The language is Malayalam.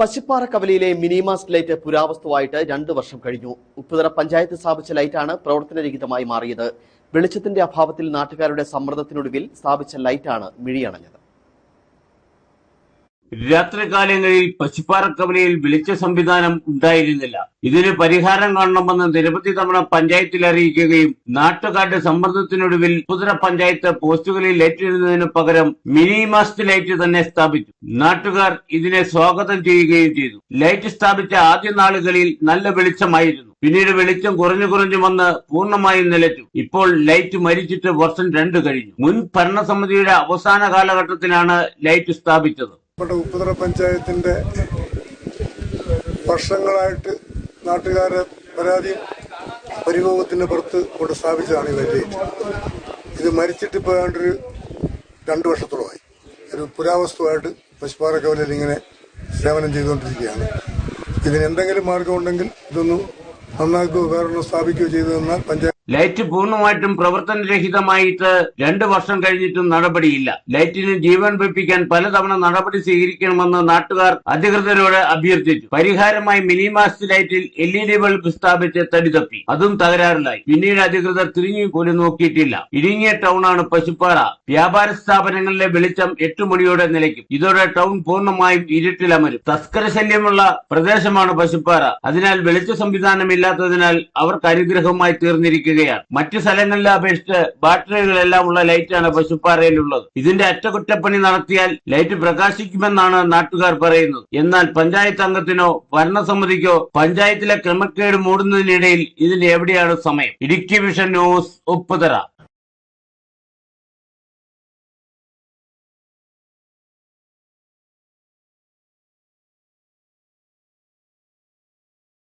പശിപ്പാറ കവലയിലെ മിനിമാസ് ലൈറ്റ് പുരാവസ്തുവായിട്ട് രണ്ടു വർഷം കഴിഞ്ഞു. ഉപ്പുതറ പഞ്ചായത്ത് സ്ഥാപിച്ച ലൈറ്റാണ് പ്രവർത്തനരഹിതമായി മാറിയത്. വെളിച്ചത്തിന്റെ അഭാവത്തിൽ നാട്ടുകാരുടെ സമ്മർദ്ദത്തിനൊടുവിൽ സ്ഥാപിച്ച ലൈറ്റാണ് മിഴിയണഞ്ഞത്. രാത്രികാലങ്ങളിൽ പശുപ്പാറക്കവലയിൽ വിളിച്ച സംവിധാനം ഉണ്ടായിരുന്നില്ല. ഇതിന് പരിഹാരം കാണണമെന്ന് നിരവധി തവണ പഞ്ചായത്തിൽ അറിയിക്കുകയും നാട്ടുകാരുടെ സമ്മർദ്ദത്തിനൊടുവിൽ പുതുര പഞ്ചായത്ത് പോസ്റ്റുകളിൽ ലൈറ്റ് ഇടുന്നതിന് പകരം മിനി മാസ്റ്റ് ലൈറ്റ് തന്നെ സ്ഥാപിച്ചു. നാട്ടുകാർ ഇതിനെ സ്വാഗതം ചെയ്യുകയും ചെയ്തു. ലൈറ്റ് സ്ഥാപിച്ച ആദ്യ നാളുകളിൽ നല്ല വെളിച്ചമായിരുന്നു. പിന്നീട് വെളിച്ചം കുറഞ്ഞു കുറഞ്ഞു വന്ന് പൂർണമായും നിലച്ചു. ഇപ്പോൾ ലൈറ്റ് മരിച്ചിട്ട് വർഷം രണ്ട് കഴിഞ്ഞു. മുൻ ഭരണസമിതിയുടെ അവസാന കാലഘട്ടത്തിലാണ് ലൈറ്റ് സ്ഥാപിച്ചത്. നമ്മുടെ ഉപ്പുതറ പഞ്ചായത്തിന്റെ വർഷങ്ങളായിട്ട് നാട്ടുകാരെ പരാതിയും പരിഭവത്തിന്റെ പുറത്ത് കൊണ്ട് സ്ഥാപിച്ചതാണ് ഈ ഇത് മരിച്ചിട്ട് ഇപ്പോൾ ഏതാണ്ടൊരു രണ്ടു വർഷത്തോളമായി. ഒരു പുരാവസ്തുവായിട്ട് പശുപാറ കവലയിൽ ഇങ്ങനെ സേവനം ചെയ്തുകൊണ്ടിരിക്കുകയാണ്. ഇതിന് എന്തെങ്കിലും മാർഗമുണ്ടെങ്കിൽ ഇതൊന്നും നന്നാക്കുകയോ വേറൊന്ന് സ്ഥാപിക്കുകയോ ചെയ്തു തന്നാൽ പഞ്ചായത്ത് ലൈറ്റ് പൂർണമായിട്ടും പ്രവർത്തനരഹിതമായിട്ട് രണ്ട് വർഷം കഴിഞ്ഞിട്ടും നടപടിയില്ല. ലൈറ്റിന് ജീവൻ വെപ്പിക്കാൻ പലതവണ നടപടി സ്വീകരിക്കണമെന്ന് നാട്ടുകാർ അധികൃതരോട് അഭ്യർത്ഥിച്ചു. പരിഹാരമായി മിനി മാസ്റ്റ് ലൈറ്റിൽ എൽ ഇ ഡി ബൾബ് സ്ഥാപിച്ച് തടി തപ്പി അതും തകരാറിലായി. പിന്നീട് അധികൃതർ തിരിഞ്ഞു പോലും നോക്കിയിട്ടില്ല. ഇടുങ്ങിയ ടൗണാണ് പശുപ്പാറ. വ്യാപാര സ്ഥാപനങ്ങളിലെ വെളിച്ചം എട്ട് മണിയോടെ നിലയ്ക്കും. ഇതോടെ ടൗൺ പൂർണമായും ഇരുട്ടിലമരും. തസ്കര ശല്യമുള്ള പ്രദേശമാണ് പശുപ്പാറ. അതിനാൽ വെളിച്ച സംവിധാനം സംവിധാനമില്ലാത്തതിനാൽ അവർക്ക് അനുഗ്രഹമായി തീർന്നിരിക്കുകയാണ് മറ്റു സ്ഥലങ്ങളിലെ അപേക്ഷിച്ച് ബാറ്ററികളെല്ലാം ഉള്ള ലൈറ്റാണ് പശുപ്പാറയിലുള്ളത് ഇതിന്റെ അറ്റകുറ്റപ്പണി നടത്തിയാൽ ലൈറ്റ് പ്രകാശിക്കുമെന്നാണ് നാട്ടുകാർ പറയുന്നത്. എന്നാൽ പഞ്ചായത്ത് അംഗത്തിനോ ഭരണസമിതിക്കോ പഞ്ചായത്തിലെ ക്രമക്കേട് മൂടുന്നതിനിടയിൽ ഇതിൽ എവിടെയാണ് സമയം? Idukki vision news Upputhara.